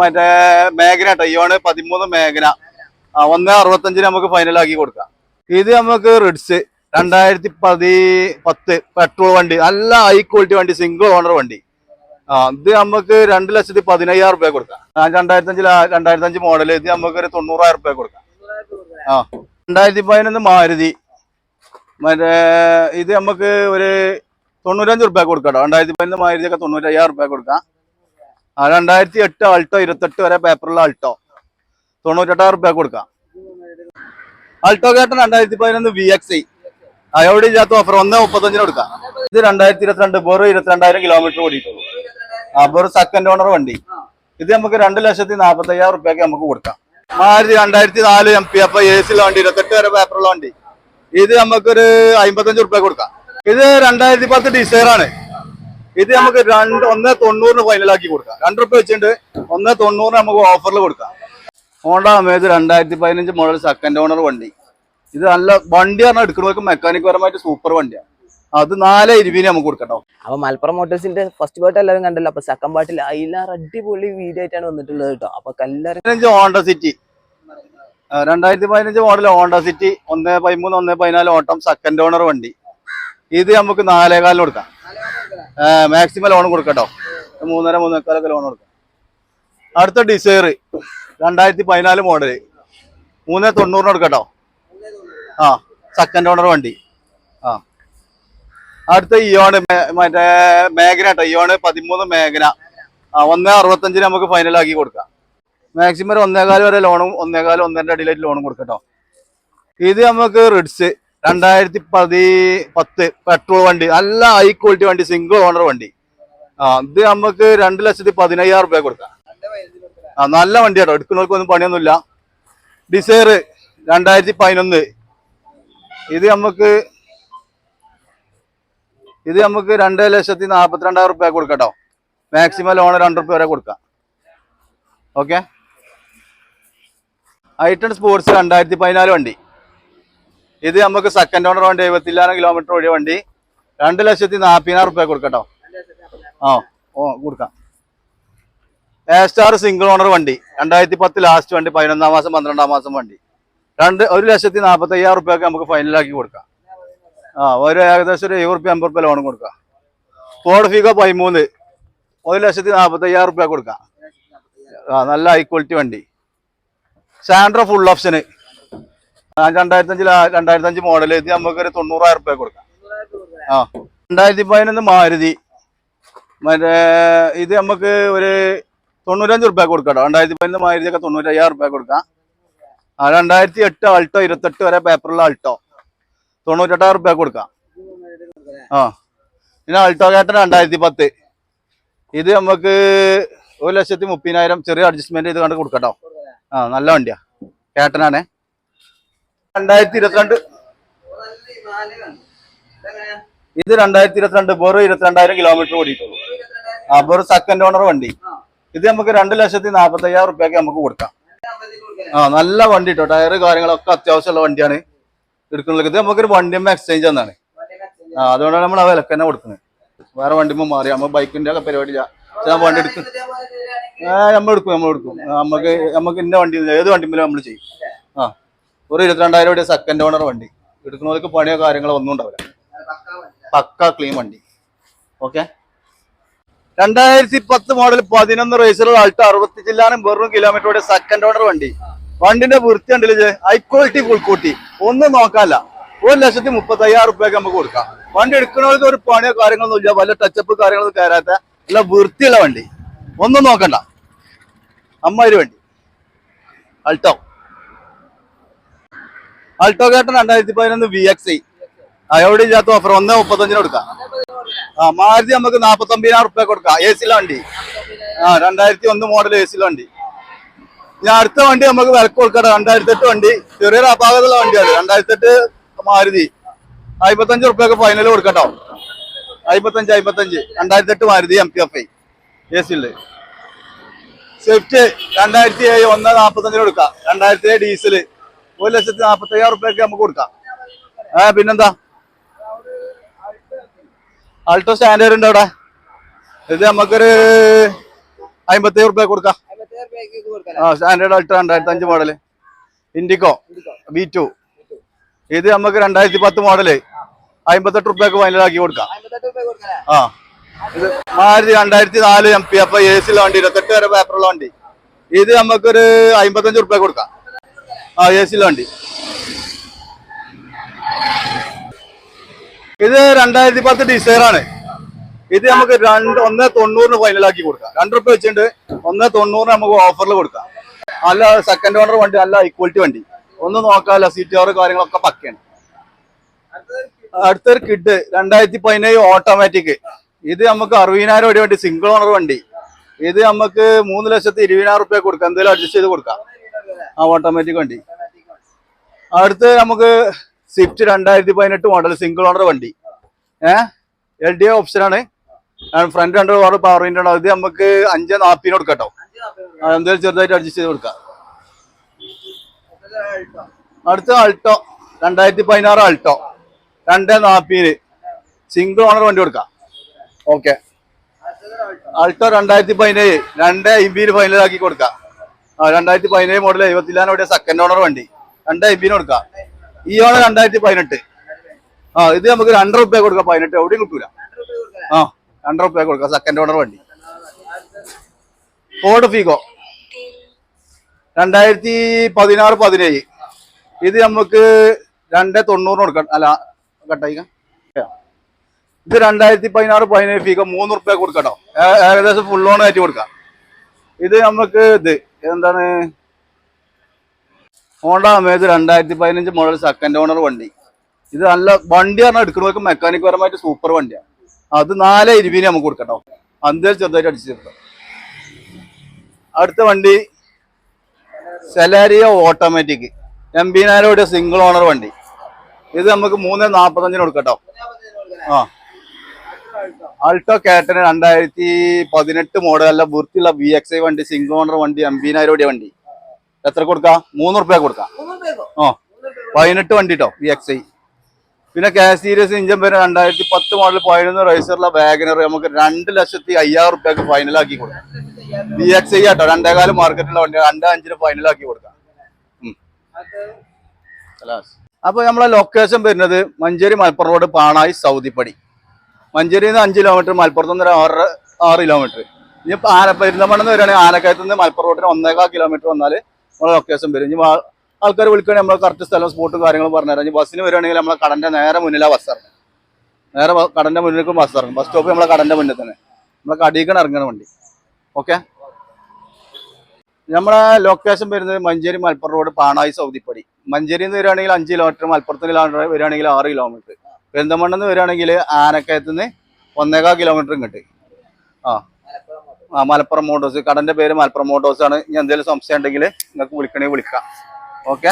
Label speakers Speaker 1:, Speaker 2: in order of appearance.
Speaker 1: മറ്റേ മേഘന ഇവാണ് പതിമൂന്ന് ആ ഒന്ന് അറുപത്തഞ്ചിന് നമുക്ക് ഫൈനലാക്കി കൊടുക്കാം. ഇത് നമുക്ക് റിഡ്സ് രണ്ടായിരത്തി പതി പത്ത് പെട്രോൾ വണ്ടി. നല്ല ഹൈ ക്വാളിറ്റി വണ്ടി സിംഗിൾ ഓണർ വണ്ടി. ആ ഇത് നമുക്ക് രണ്ട് ലക്ഷത്തി പതിനയ്യായിരം റുപ്യ കൊടുക്കാം. രണ്ടായിരത്തി അഞ്ചിൽ രണ്ടായിരത്തി അഞ്ച് മോഡൽ ഇത് നമുക്ക് ഒരു തൊണ്ണൂറായിരം റുപ്യ കൊടുക്കാം. ആ രണ്ടായിരത്തി പതിനൊന്ന് മാരുതി. മറ്റേ ഇത് നമുക്ക് ഒരു തൊണ്ണൂറ്റഞ്ച് രൂപ കൊടുക്കാം കേട്ടോ. രണ്ടായിരത്തി പതിനൊന്ന് മാരുതി ഒക്കെ തൊണ്ണൂറ്റയ്യായിരം റുപ്യ കൊടുക്കാം. രണ്ടായിരത്തി എട്ട് ആൾട്ടോ ഇരുപത്തെട്ട് വരെ പേപ്പറുള്ള ആൾട്ടോ. തൊണ്ണൂറ്റെട്ടായിരം റുപ്യ കൊടുക്കാം. ആൾട്ടോ കേട്ടൻ രണ്ടായിരത്തി പതിനൊന്ന് വി എക്സ് ഐ അയോടെ ഇല്ലാത്ത ഓഫർ ഒന്ന് മുപ്പത്തഞ്ചിന് കൊടുക്കാം. ഇത് രണ്ടായിരത്തി ഇരുപത്തിരണ്ട് ബോറ് ഇരുപത്തിരണ്ടായിരം കിലോമീറ്റർ ഓടിയിട്ടുള്ളൂ. ആ വെറും സെക്കൻഡ് ഓണർ വണ്ടി. ഇത് നമുക്ക് രണ്ട് ലക്ഷത്തി നാൽപ്പത്തി അയ്യായിരം റുപ്യക്ക് നമുക്ക് കൊടുക്കാം. മാരുതി രണ്ടായിരത്തി നാല് എം പി അപ്പൊ എ സി വണ്ടി ഇരുപത്തെട്ട് വരെ പേപ്പറുള്ള വണ്ടി. ഇത് നമുക്കൊരു അമ്പത്തഞ്ച് റുപ്യ കൊടുക്കാം. ഇത് രണ്ടായിരത്തി പത്ത് ഡിസൈർ ആണ്. ഇത് നമുക്ക് രണ്ട് ഒന്ന് തൊണ്ണൂറിന് ഫൈനലാക്കി കൊടുക്കാം. രണ്ട് റുപ്യ വെച്ചിട്ട് ഒന്ന് തൊണ്ണൂറിന് നമുക്ക് ഓഫറിൽ കൊടുക്കാം. ഹോണ്ട അമേസ് രണ്ടായിരത്തി പതിനഞ്ച് മോഡൽ സെക്കൻഡ് ഓണർ വണ്ടി. ഇത് നല്ല വണ്ടി പറഞ്ഞാൽ എടുക്കുന്നവർക്ക് മെക്കാനിക് പരമായിട്ട് സൂപ്പർ വണ്ടിയാണ് അത് നാല് ഇരുപതിന് നമുക്ക് കൊടുക്കട്ടോ
Speaker 2: അപ്പൊ മലപ്പുറം മോട്ടോഴ്സിന്റെ ഫസ്റ്റ് പാർട്ട് എല്ലാവരും കണ്ടല്ലോ. അപ്പൊ സെക്കൻഡ് പാർട്ടിൽ അതിലാർ അടിപൊളി വീഡിയോ ആയിട്ടാണ് വന്നിട്ടുള്ളത് കേട്ടോ അപ്പൊ എല്ലാവരും
Speaker 1: ഹോണ്ട സിറ്റി രണ്ടായിരത്തി പതിനഞ്ച് മോഡൽ ഹോണ്ട സിറ്റി ഒന്ന് പതിമൂന്ന് ഒന്ന് പതിനാല് ഓട്ടം സെക്കൻഡ് ഓണർ വണ്ടി. ഇത് നമുക്ക് നാലേകാലിന് കൊടുക്കാം. മാക്സിമം ലോൺ കൊടുക്കട്ടോ. മൂന്നര മൂന്നേക്കാലൊക്കെ ലോൺ കൊടുക്കാം. അടുത്ത ഡിസൈർ രണ്ടായിരത്തി പതിനാല് മോഡൽ മൂന്ന് തൊണ്ണൂറിന് കൊടുക്കട്ടോ. ആ സെക്കൻഡ് ഓണർ വണ്ടി. ആ. അടുത്ത ഇയോണ് മറ്റേ മേഘന കേട്ടോ. ഇയോണ് പതിമൂന്ന് മേഘന. ആ ഒന്ന് അറുപത്തഞ്ചിന് നമുക്ക് ഫൈനലാക്കി കൊടുക്കാം. മാക്സിമം ഒരു ഒന്നേകാൽ വരെ ലോണും ഒന്നേകാൽ ഒന്നര അടിയിലായിട്ട് ലോണും കൊടുക്കട്ടോ. ഇത് നമുക്ക് റിഡ്സ് രണ്ടായിരത്തി പതി പത്ത് പെട്രോൾ വണ്ടി. നല്ല ഹൈ ക്വാളിറ്റി വണ്ടി സിംഗിൾ ഓണർ വണ്ടി. ആ ഇത് നമുക്ക് രണ്ട് ലക്ഷത്തി പതിനയ്യായിരം രൂപ കൊടുക്കാം. ആ നല്ല വണ്ടി കേട്ടോ. എടുക്കുന്നവർക്കൊന്നും പണിയൊന്നുമില്ല. ഡിസൈർ രണ്ടായിരത്തി പതിനൊന്ന് ഇത് നമുക്ക് ഇത് നമുക്ക് രണ്ട് ലക്ഷത്തി നാൽപ്പത്തിരണ്ടായിരം റുപ്യ കൊടുക്കട്ടോ മാക്സിമം ലോൺ രണ്ട് റുപ്യ വരെ കൊടുക്കാം. ഓക്കെ ഐട്ടൺ സ്പോർട്സ് രണ്ടായിരത്തി പതിനാല് വണ്ടി. ഇത് നമുക്ക് സെക്കൻഡ് ഓണർ വണ്ടി എഴുപത്തില്ലായിരം കിലോമീറ്റർ ഓടിയ വണ്ടി. രണ്ട് ലക്ഷത്തി നാൽപ്പതിനായിരം റുപ്യ കൊടുക്കട്ടോ. ആ ഓ കൊടുക്കാം. എ സ്റ്റാർ സിംഗിൾ ഓണർ വണ്ടി. രണ്ടായിരത്തി പത്ത് ലാസ്റ്റ് വണ്ടി പതിനൊന്നാം മാസം പന്ത്രണ്ടാം മാസം വണ്ടി. രണ്ട് ഒരു ലക്ഷത്തി നാൽപ്പത്തി അയ്യായിരം റുപ്യൊക്കെ നമുക്ക് ഫൈനലാക്കി കൊടുക്കാം. ആ ഒരു ഏകദേശം ഒരു എഴുപത് അമ്പത് റുപ്യ ലോൺ കൊടുക്കാം. ഫോർഡ് ഫീഗോ പതിമൂന്ന്. ഒരു ലക്ഷത്തി നാൽപ്പത്തി അയ്യായിരം റുപ്യ കൊടുക്കാം. ആ നല്ല ഹൈ ക്വാളിറ്റി വണ്ടി. സാൻഡ്രോ ഫുൾ ഓപ്ഷന് രണ്ടായിരത്തി അഞ്ചിൽ രണ്ടായിരത്തി അഞ്ച് മോഡൽ ഇത് നമുക്കൊരു തൊണ്ണൂറായിരം റുപ്യ കൊടുക്കാം. ആ രണ്ടായിരത്തി പതിനൊന്ന് മാരുതി. മറ്റേ ഇത് നമുക്ക് ഒരു തൊണ്ണൂറ്റഞ്ച് റുപ്യ കൊടുക്കാം രണ്ടായിരത്തി പതിനൊന്ന് മാരുതി ഒക്കെ തൊണ്ണൂറ്റയ്യായിരം റുപ്യ കൊടുക്കാം. ആ രണ്ടായിരത്തി എട്ട് ആൾട്ടോ ഇരുപത്തെട്ട് വരെ പേപ്പറുള്ള ആൾട്ടോ തൊണ്ണൂറ്റെട്ടായിരം റുപ്യ കൊടുക്കാം. ആ പിന്നെ ആൾട്ടോ കേട്ടൻ രണ്ടായിരത്തി പത്ത് ഇത് നമുക്ക് ഒരു ലക്ഷത്തി മുപ്പതിനായിരം ചെറിയ അഡ്ജസ്റ്റ്മെന്റ് ചെയ്ത് കണ്ട് കൊടുക്കട്ടോ ആ നല്ല വണ്ടിയാ. കേട്ടനാണേ രണ്ടായിരത്തി ഇരുപത്തിരണ്ട് ഇത് രണ്ടായിരത്തി ഇരുപത്തിരണ്ട് വെറും ഇരുപത്തിരണ്ടായിരം കിലോമീറ്റർ ഓടിയിട്ടുള്ളൂ. ആ വെറും സെക്കൻഡ് ഓണർ വണ്ടി. ഇത് നമുക്ക് രണ്ട് ലക്ഷത്തി നാൽപ്പത്തി അയ്യായിരം റുപ്യക്ക് നമുക്ക് കൊടുക്കാം. ആ നല്ല വണ്ടി കേട്ടോ ടയർ കാര്യങ്ങളൊക്കെ അത്യാവശ്യമുള്ള വണ്ടിയാണ് എടുക്കുന്നത്. ഇത് നമുക്കൊരു വണ്ടിമ്മ എക്സ്ചേഞ്ച് എന്നാണ് ആ അതുകൊണ്ടാണ് നമ്മൾ ആ വിലക്ക് തന്നെ കൊടുക്കുന്നത്. വേറെ വണ്ടിമ്മ മാറി. നമ്മൾ ബൈക്കിന്റെ ഒക്കെ പരിപാടി ഞാൻ വണ്ടി എടുക്കും നമ്മൾ എടുക്കും നമ്മൾ എടുക്കും. നമുക്ക് നമുക്ക് ഇന്ന വണ്ടി ഏത് വണ്ടിമ്മലും നമ്മൾ ചെയ്യും. ആ. ഒരു ഇരുപത്തിരണ്ടായിരം രൂപയുടെ സെക്കൻഡ് ഓണർ വണ്ടി. എടുക്കുന്നവർക്ക് പണിയോ കാര്യങ്ങളോ ഒന്നും ഉണ്ടാവില്ല. പക്ക ക്ലീൻ വണ്ടി. ഓക്കെ രണ്ടായിരത്തി പത്ത് മോഡൽ പതിനൊന്ന് റേസിലുള്ള അൾട്ടോ അറുപത്തി ചില്ലാനും വെറും കിലോമീറ്ററുടെ സെക്കൻഡ് ഓണർ വണ്ടി. വണ്ടിന്റെ വൃത്തി ഉണ്ടല്ലേ ഹൈ ക്വാളിറ്റി ഫുൾക്കൂട്ടി ഒന്നും നോക്കാല്ല ഒരു ലക്ഷത്തി മുപ്പത്തി അയ്യായിരം റുപ്യക്ക് നമുക്ക് കൊടുക്കാം. വണ്ടി എടുക്കുന്നവർക്ക് ഒരു പണിയോ കാര്യങ്ങളൊന്നും ഇല്ല. വല്ല ടച്ചപ്പ് കാര്യങ്ങളൊന്നും കയറാത്ത നല്ല വൃത്തിയുള്ള വണ്ടി. ഒന്നും നോക്കണ്ട. അമ്മാതിരി വണ്ടി. അൾട്ടോ അൾട്ടോ കേട്ടൻ രണ്ടായിരത്തി പതിനൊന്ന് വി എക്സ് ഐ അയോടെ ഇല്ലാത്ത ഓഫർ ഒന്ന് മുപ്പത്തഞ്ചിന് കൊടുക്കാം. ആ മാരുതി നമുക്ക് നാപ്പത്തി ഒമ്പതിനായിരം റുപ്യ കൊടുക്കാം എ സിയിലെ വണ്ടി. ആ രണ്ടായിരത്തി ഒന്ന് മോഡൽ എ സിയിലെ വണ്ടി. ഞാൻ അടുത്ത വണ്ടി നമുക്ക് വിലക്ക് കൊടുക്കട്ടെ രണ്ടായിരത്തി എട്ട് വണ്ടി. ചെറിയൊരു അപാകതയുള്ള വണ്ടിയാണ്. രണ്ടായിരത്തി എട്ട് മാരുതി. അമ്പത്തഞ്ച് റുപ്യൊക്കെ ഫൈനൽ കൊടുക്കട്ടോ. അമ്പത്തഞ്ച് അമ്പത്തഞ്ച് രണ്ടായിരത്തി എട്ട് Maruti M P F I A സിയിൽ സ്വിഫ്റ്റ് രണ്ടായിരത്തി ഏഴ് ഒന്ന് നാപ്പത്തഞ്ചിന് കൊടുക്കാം. രണ്ടായിരത്തി ഏഴ് ഡീസൽ ഒരു ലക്ഷത്തി നാൽപ്പത്തി അയ്യായിരം റുപ്യൊക്കെ നമുക്ക് കൊടുക്കാം. ആ പിന്നെന്താ? ആൾട്ടോ സ്റ്റാൻഡേർഡ് ഉണ്ട് അവിടെ. ഇത് നമുക്കൊരു അമ്പത്തി റുപ്യ കൊടുക്കാം. ആ സ്റ്റാൻഡേർഡ് ആൾട്ടോ രണ്ടായിരത്തി അഞ്ച് മോഡൽ ഇൻഡിക്കോ ബി ടു ഇത് നമുക്ക് രണ്ടായിരത്തി പത്ത് മോഡൽ അമ്പത്തെട്ട് റുപ്യക്ക് ഫൈനലാക്കി കൊടുക്കാം. ആ ഇത് മാരുതി രണ്ടായിരത്തി നാല് എം പി അപ്പൊ എ സി വണ്ടി ഇരുപത്തെട്ട് വരെ പേപ്പറുള്ള വണ്ടി. ഇത് നമുക്കൊരു അമ്പത്തഞ്ച് റുപ്യ കൊടുക്കാം. ആ എ സിയിലെ വണ്ടി. ഇത് രണ്ടായിരത്തി പത്ത് ഡിസൈർ ആണ്. ഇത് നമുക്ക് രണ്ട് ഒന്ന് തൊണ്ണൂറിന് ഫൈനലാക്കി കൊടുക്കാം. രണ്ട് റുപ്യ വെച്ചിട്ട് ഒന്ന് തൊണ്ണൂറിന് നമുക്ക് ഓഫറിൽ കൊടുക്കാം. നല്ല സെക്കൻഡ് ഓണർ വണ്ടി നല്ല ഇക്വാലിറ്റി വണ്ടി. ഒന്ന് നോക്കാല്ല സീറ്റ് കവർ കാര്യങ്ങളൊക്കെ പക്കയാണ്. അടുത്തൊരു കിഡ് രണ്ടായിരത്തി പതിനേഴ് ഓട്ടോമാറ്റിക് ഇത് നമുക്ക് അറുപതിനായിരം രൂപ വണ്ടി സിംഗിൾ ഓണർ വണ്ടി. ഇത് നമുക്ക് മൂന്ന് ലക്ഷത്തി ഇരുപതിനായിരം റുപ്യ കൊടുക്കാം. എന്തെങ്കിലും അഡ്ജസ്റ്റ് ചെയ്ത് കൊടുക്കാം. ആ ഓട്ടോമാറ്റിക് വണ്ടി. അടുത്ത് നമുക്ക് സ്വിഫ്റ്റ് രണ്ടായിരത്തി പതിനെട്ട് മോഡൽ സിംഗിൾ ഓണർ വണ്ടി. ഏഹ് എൽ ഡി എ ആണ്. ഫ്രണ്ട് രണ്ട് വാർഡ് പവർ വിൻഡോ ആണ്. ഇത് നമുക്ക് അഞ്ച് നാൽപ്പതിന് കൊടുക്കാം കേട്ടോ ആ, എന്തെങ്കിലും ചെറുതായിട്ട് അഡ്ജസ്റ്റ് ചെയ്ത് കൊടുക്കാം. അടുത്ത അൾട്ടോ രണ്ടായിരത്തി പതിനാറ് അൾട്ടോ രണ്ട് നാൽപ്പതിന് സിംഗിൾ ഓണർ വണ്ടി കൊടുക്കാം. ഓക്കെ അൾട്ടോ രണ്ടായിരത്തി പതിനേഴ് രണ്ട് അമ്പതിന് ഫൈനലാക്കി കൊടുക്കാം. രണ്ടായിരത്തി പതിനേഴ് മോഡൽ എഴുപത്തിലാനോടെ സെക്കൻഡ് ഓണർ വണ്ടി. രണ്ട് അമ്പതിന് കൊടുക്കാം. ഈ ഓണർ രണ്ടായിരത്തി പതിനെട്ട് ആ ഇത് നമുക്ക് രണ്ടര റുപ്യ കൊടുക്കാം. പതിനെട്ട് എവിടെയും കിട്ടൂല. ആ രണ്ടര റുപ്യ കൊടുക്കാം സെക്കൻഡ് ഓണർ വണ്ടി. ഫോർഡ് ഫീഗോ രണ്ടായിരത്തി പതിനാറ് പതിനേഴ്. ഇത് നമുക്ക് രണ്ട് തൊണ്ണൂറിന് കൊടുക്കാം. അല്ല കട്ടായിക്കാം ഇത് രണ്ടായിരത്തി പതിനാറ് പതിനേഴ് ഫീഗോ മൂന്ന് റുപ്യ കൊടുക്കട്ടോ ഏകദേശം ഫുൾ ഓൺ ആയിട്ട് കൊടുക്കാം. ഇത് നമുക്ക് ഇത് എന്താണ് ഹോണ്ട അമേസ് രണ്ടായിരത്തി പതിനഞ്ച് മോഡൽ സെക്കൻഡ് ഓണർ വണ്ടി. ഇത് നല്ല വണ്ടി പറഞ്ഞാൽ എടുക്കുന്നവർക്ക് മെക്കാനിക് പരമായിട്ട് സൂപ്പർ വണ്ടിയാണ് അത് നാല് ഇരുപതിന് നമുക്ക് കൊടുക്കട്ടോ. അന്തേൽ ചെറുതായിട്ട് അടിച്ചു തീർക്കാം. അടുത്ത വണ്ടി സെലാരിയോ ഓട്ടോമാറ്റിക് എൺപതിനായിരം സിംഗിൾ ഓണർ വണ്ടി. ഇത് നമുക്ക് മൂന്ന് നാൽപ്പത്തഞ്ചിന് കൊടുക്കട്ടോ. ആ. ആൾട്ടോ കാറ്റന് രണ്ടായിരത്തി പതിനെട്ട് മോഡൽ അല്ല വൃത്തിയുള്ള വി എക്സ് ഐ വണ്ടി സിംഗിൾ ഓണർ വണ്ടി രൂപ വണ്ടി. എത്ര കൊടുക്കാം? മൂന്ന് റുപ്യ കൊടുക്കാം ഓ പതിനെട്ട് വണ്ടി കേട്ടോ വി എക്സ് ഐ പിന്നെ കെ സീരീസ് ഇഞ്ചൻ പേര് രണ്ടായിരത്തി പത്ത് മോഡൽ പതിനൊന്ന് റൈസറിലെ വാഗനർ നമുക്ക് രണ്ട് ലക്ഷത്തി അയ്യായിരം റുപ്യക്ക് ഫൈനലാക്കി കൊടുക്കാം. വി എക്സ് ഐ ആട്ടോ രണ്ടേകാൽ മാർക്കറ്റുള്ള വണ്ടി രണ്ട് അഞ്ചിന് ഫൈനലാക്കി കൊടുക്കാം. അപ്പൊ നമ്മളെ ലൊക്കേഷൻ വരുന്നത് മഞ്ചേരി മലപ്പുറം റോഡ് പാണായി സൗദിപ്പടി. മഞ്ചേരിയിൽ നിന്ന് അഞ്ച് കിലോമീറ്റർ മലപ്പുറത്ത് നിന്ന് ആറ് ആറ് കിലോമീറ്റർ ഇനി ആന പെരുന്തമണ്ണെന്ന് വരികയാണെങ്കിൽ ആനക്കയത്ത് നിന്ന് മലപ്പുറം റോട്ടിന് ഒന്നേകാൽ കിലോമീറ്റർ വന്നാൽ നമ്മളെ ലൊക്കേഷൻ വരും. ഇനി ആൾക്കാർ വിളിക്കുകയാണെങ്കിൽ നമ്മൾ കറക്റ്റ് സ്ഥലം സ്പോട്ട് കാര്യങ്ങളും പറഞ്ഞുതരാം. ഇനി ബസ്സിന് വരികയാണെങ്കിൽ നമ്മളെ കടന്റെ നേരെ മുന്നിലാണ് ബസ് നേരെ കടന്റെ മുന്നിലേക്ക് ബസ് ഇറങ്ങും. ബസ് സ്റ്റോപ്പ് നമ്മളെ കടന്റെ മുന്നിൽ തന്നെ. നമ്മളെ കടീക്കണം ഇറങ്ങണ വണ്ടി. ഓക്കെ നമ്മളെ ലൊക്കേഷൻ വരുന്നത് മഞ്ചേരി മലപ്പുറം റോഡ് പാണായി സൗദിപ്പടി. മഞ്ചേരിയിൽ നിന്ന് വരികയാണെങ്കിൽ അഞ്ച് കിലോമീറ്റർ മലപ്പുറത്തിൽ വരികയാണെങ്കിൽ ആറ് കിലോമീറ്റർ പെരിന്തമണ്ണെന്ന് വരികയാണെങ്കിൽ ആനക്കയത്ത് നിന്ന് ഒന്നേകാൽ കിലോമീറ്റർ ഇങ്ങോട്ട്. ആ. ആ മലപ്പുറം മോട്ടോഴ്സ് കടന്റെ പേര് മലപ്പുറം ആണ്. ഇനി എന്തെങ്കിലും സംശയം ഉണ്ടെങ്കിൽ നിങ്ങൾക്ക് വിളിക്കണമെങ്കിൽ വിളിക്കാം. ഓക്കെ